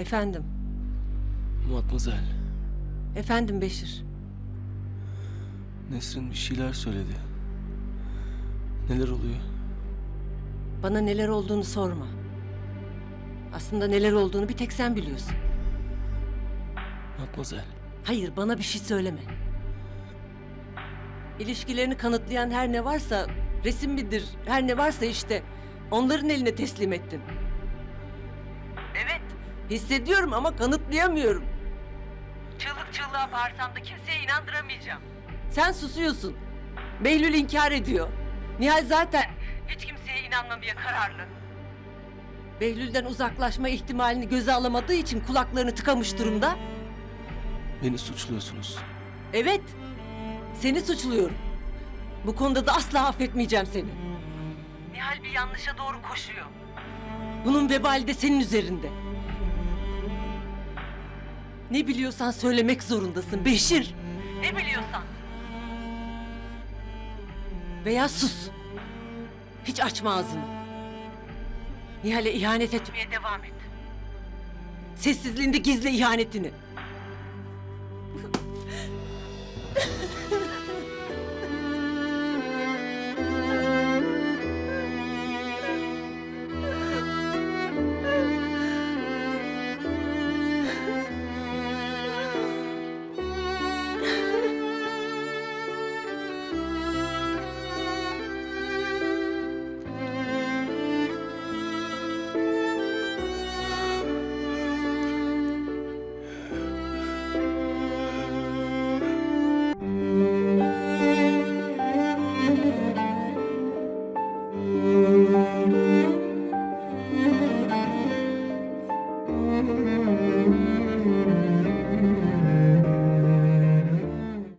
Efendim. Matmazel, Efendim Beşir. Nesrin bir şeyler söyledi. Neler oluyor? Bana neler olduğunu sorma. Aslında neler olduğunu bir tek sen biliyorsun. Matmazel, Hayır bana bir şey söyleme. İlişkilerini kanıtlayan her ne varsa resim midir her ne varsa işte onların eline teslim ettin. Hissediyorum ama kanıtlayamıyorum. Çığlık çığlığa bağırsam da kimseye inandıramayacağım. Sen susuyorsun. Behlül inkar ediyor. Nihal zaten hiç kimseye inanmamaya kararlı. Behlül'den uzaklaşma ihtimalini göze alamadığı için kulaklarını tıkamış durumda. beni suçluyorsunuz. Evet. Seni suçluyorum. Bu konuda da asla affetmeyeceğim seni. Nihal bir yanlışa doğru koşuyor. Bunun vebali de senin üzerinde. Ne biliyorsan söylemek zorundasın Beşir. Ne biliyorsan. Veya sus. Hiç açma ağzını. Nihal'e ihanet etmeye devam et. Sessizliğinde gizle ihanetini.